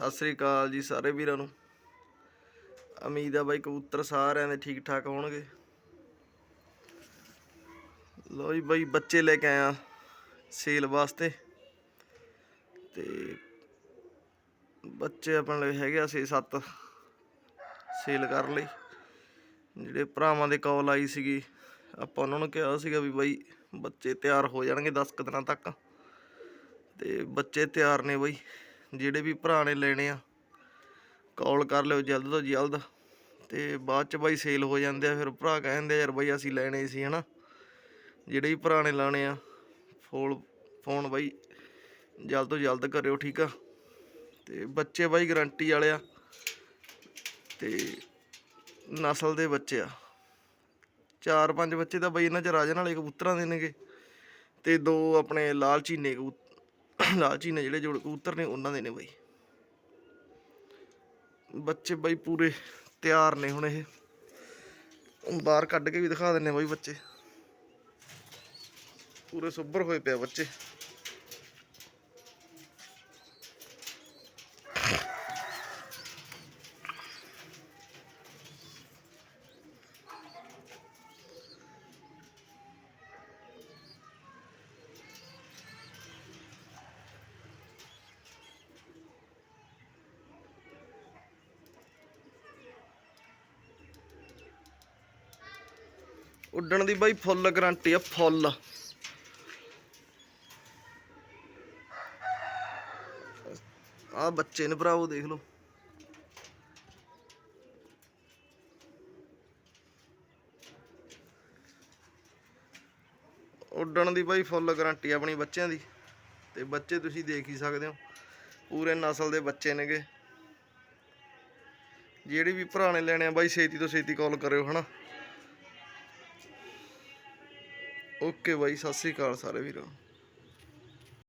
ਸਤਿ ਸ੍ਰੀ ਅਕਾਲ ਜੀ ਸਾਰੇ ਵੀਰਾਂ ਨੂੰ। ਉਮੀਦ ਆ ਬਾਈ ਕਬੂਤਰ ਸਾਰਿਆਂ ਦੇ ਠੀਕ ਠਾਕ ਹੋਣਗੇ। ਲੋ ਜੀ ਬਾਈ ਬੱਚੇ ਲੈ ਕੇ ਆਇਆ ਸੇਲ ਵਾਸਤੇ। ਤੇ ਬੱਚੇ ਆਪਣੇ ਲਈ ਹੈਗੇ ਆ 6-7 ਸੇਲ ਕਰ ਲਈ। ਜਿਹੜੇ ਭਰਾਵਾਂ ਦੇ ਕਾਲ ਆਈ ਸੀਗੀ, ਆਪਾਂ ਉਹਨਾਂ ਨੂੰ ਕਿਹਾ ਸੀਗਾ ਵੀ ਬਾਈ ਬੱਚੇ ਤਿਆਰ ਹੋ ਜਾਣਗੇ 10 ਕੁ ਦਿਨਾਂ ਤੱਕ। ਤੇ ਬੱਚੇ ਤਿਆਰ ਨੇ ਬਾਈ। ਜਿਹੜੇ ਵੀ ਭਰਾ ਨੇ ਲੈਣੇ ਆ ਕਾਲ ਕਰ ਲਿਓ ਜਲਦ ਤੋਂ ਜਲਦ। ਤੇ ਬਾਅਦ ਚ ਬਾਈ ਸੇਲ ਹੋ ਜਾਂਦੇ ਆ, ਫਿਰ ਭਰਾ ਕਹਿੰਦੇ ਯਾਰ ਬਾਈ ਅਸੀਂ ਲੈਣੇ ਸੀ, ਹਨਾ। ਜਿਹੜੇ ਵੀ ਭਰਾ ਨੇ ਲਾਣੇ ਆ ਫੋਨ ਫੋਨ ਬਾਈ ਜਲਦ ਤੋਂ ਜਲਦ ਕਰਿਓ, ਠੀਕ ਆ। ਤੇ ਬੱਚੇ ਬਾਈ ਗਾਰੰਟੀ ਵਾਲੇ ਆ, ਤੇ ਨਸਲ ਦੇ ਬੱਚੇ ਆ। ਚਾਰ ਪੰਜ ਬੱਚੇ ਤਾਂ ਬਾਈ ਇਹਨਾਂ ਚ ਰਾਜਨ ਵਾਲੇ ਕਬੂਤਰਾਂ ਦੇ ਨੇਗੇ, ਤੇ ਦੋ ਆਪਣੇ ਲਾਲ ਚੀਨੇ ਕਬੂਤਰ। ਲਾਲਚੀ ਨੇ ਜਿਹੜੇ ਜੋੜ ਕਬੂਤਰ ਨੇ, ਉਹਨਾਂ ਦੇ ਨੇ ਬਾਈ। ਬੱਚੇ ਬਾਈ ਪੂਰੇ ਤਿਆਰ ਨੇ ਹੁਣ ਇਹ। ਬਾਹਰ ਕੱਢ ਕੇ ਵੀ ਦਿਖਾ ਦਿੰਨੇ ਬਾਈ ਬੱਚੇ। ਪੂਰੇ ਸੁੱਭਰ ਹੋਏ ਪਿਆ ਬੱਚੇ। ਉੱਡਣ ਦੀ ਬਾਈ ਫੁੱਲ ਗਰੰਟੀ ਆ, ਫੁੱਲ। ਆ ਬੱਚੇ ਨੇ ਭਰਾਵੋ, ਦੇਖ ਲਓ। ਉੱਡਣ ਦੀ ਬਾਈ ਫੁੱਲ ਗਰੰਟੀ ਆਪਣੀ ਬੱਚਿਆਂ ਦੀ। ਤੇ ਬੱਚੇ ਤੁਸੀਂ ਦੇਖ ਹੀ ਸਕਦੇ ਹੋ, ਪੂਰੇ ਨਸਲ ਦੇ ਬੱਚੇ ਨੇਗੇ। ਜਿਹੜੀ ਵੀ ਭਰਾ ਨੇ ਲੈਣੇ ਆ ਬਾਈ, ਛੇਤੀ ਤੋਂ ਛੇਤੀ ਕਾਲ ਕਰਿਓ, ਹਨਾ। ਓਕੇ ਬਾਈ ਸਤਿ ਸ੍ਰੀ ਅਕਾਲ ਸਾਰੇ ਵੀਰੋ।